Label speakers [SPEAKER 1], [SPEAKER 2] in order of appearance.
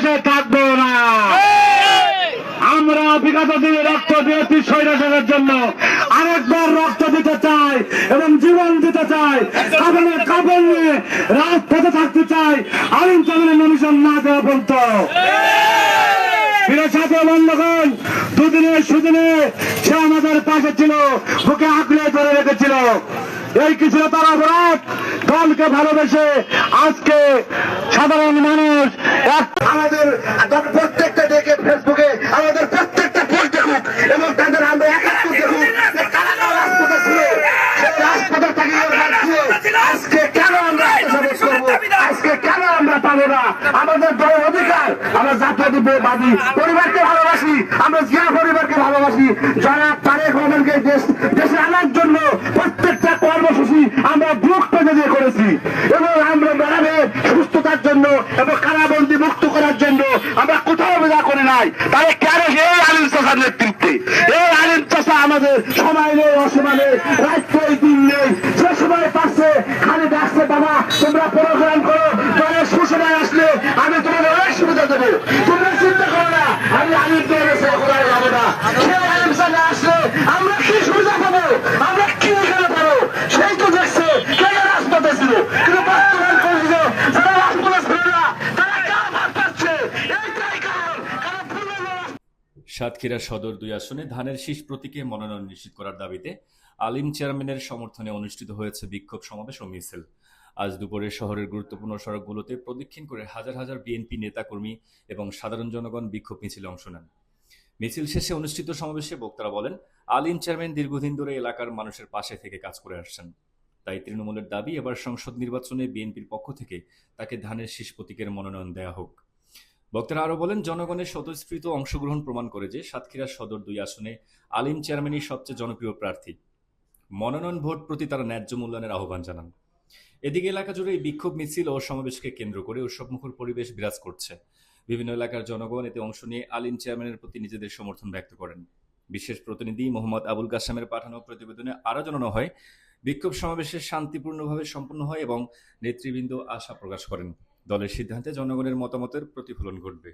[SPEAKER 1] বসে থাকব না। আমরা বিগত দিনে রক্ত দিয়েছি স্বৈরাচারের জন্য। আরেকবার রক্ত দিতে চাই এবং জীবন দিতে চাই। কাপড়ে কাপড় নিয়ে রাজপথে থাকতে চাই। আইন চালনের নমিশন না দেওয়া পর্যন্ত। সাধারণ মানুষ
[SPEAKER 2] আমাদের প্রত্যেকটা দেখে ফেসবুকে আমাদের প্রত্যেকটা পোস্ট দেখুক এবং তাদের আমরা একাত্তর দেখুক আমরা পরিবারকে ভালোবাসি, আমরা জিয়া পরিবারকে ভালোবাসি। যারা তারেক রহমানকে দেশ, দেশে আনার জন্য প্রত্যেকটা কর্মসূচি আমরা পেতে দিয়ে করেছি। এবং তাহলে কেন এই আলিম চাষার নেতৃত্বে? এই আলিম চাষা আমাদের সময় নেই অসমানে নেই দিন নেই। যে সময় পাচ্ছে খালি ডাকছে, বাবা, তোমরা প্রোগ্রাম করো দলের সুসময় আসলে আমি তোমাদের অনেক সুবিধা দেবো। তোমরা চিন্তা করো না, আমি আলিম দিয়ে গেছে কোথায় যাব না। আলিম চাষা আসলে, আমরা কি সুবিধা পাবো আমরা কি এখানে পাবো সেই তো দেখছে কেন রাজপথে ছিল কিন্তু বাস্তবায়ন করেছিল যারা রাজপথে ছিল না তারা কার ভাগ পাচ্ছে এইটাই কারণ কারণ পূর্ণ
[SPEAKER 3] সাতক্ষীরা সদর দুই আসনে ধানের শীষ প্রতীকে মনোনয়ন নিশ্চিত করার দাবিতে আলিম চেয়ারম্যানের সমর্থনে অনুষ্ঠিত হয়েছে বিক্ষোভ সমাবেশ ও মিছিল। আজ দুপুরে শহরের গুরুত্বপূর্ণ সড়কগুলোতে প্রদক্ষিণ করে হাজার হাজার বিএনপি নেতাকর্মী এবং সাধারণ জনগণ বিক্ষোভ মিছিলে অংশ নেন। মিছিল শেষে অনুষ্ঠিত সমাবেশে বক্তারা বলেন, আলিম চেয়ারম্যান দীর্ঘদিন ধরে এলাকার মানুষের পাশে থেকে কাজ করে আসছেন। তাই তৃণমূলের দাবি, এবার সংসদ নির্বাচনে বিএনপির পক্ষ থেকে তাকে ধানের শীষ প্রতীকের মনোনয়ন দেয়া হোক। বক্তারা আরও বলেন, জনগণের স্বতঃস্ফূর্ত অংশগ্রহণ প্রমাণ করে যে সাতক্ষীরা সদর দুই আসনে আলিম চেয়ারম্যানই সবচেয়ে জনপ্রিয় প্রার্থী। মনোনয়ন ভোট প্রতি তারা ন্যায্য মূল্যায়নের আহ্বান জানান। এদিকে এলাকা জুড়ে এই বিক্ষোভ মিছিল ও সমাবেশকে কেন্দ্র করে উৎসবমুখর পরিবেশ বিরাজ করছে। বিভিন্ন এলাকার জনগণ এতে অংশ নিয়ে আলিম চেয়ারম্যানের প্রতি নিজেদের সমর্থন ব্যক্ত করেন। বিশেষ প্রতিনিধি মোহাম্মদ আবুল কাসামের পাঠানো প্রতিবেদনে আরও জানানো হয়, বিক্ষোভ সমাবেশে শান্তিপূর্ণভাবে সম্পন্ন হয় এবং নেতৃবৃন্দ আশা প্রকাশ করেন। দলের সিদ্ধান্তে জনগণের মতামতের প্রতিফলন ঘটবে।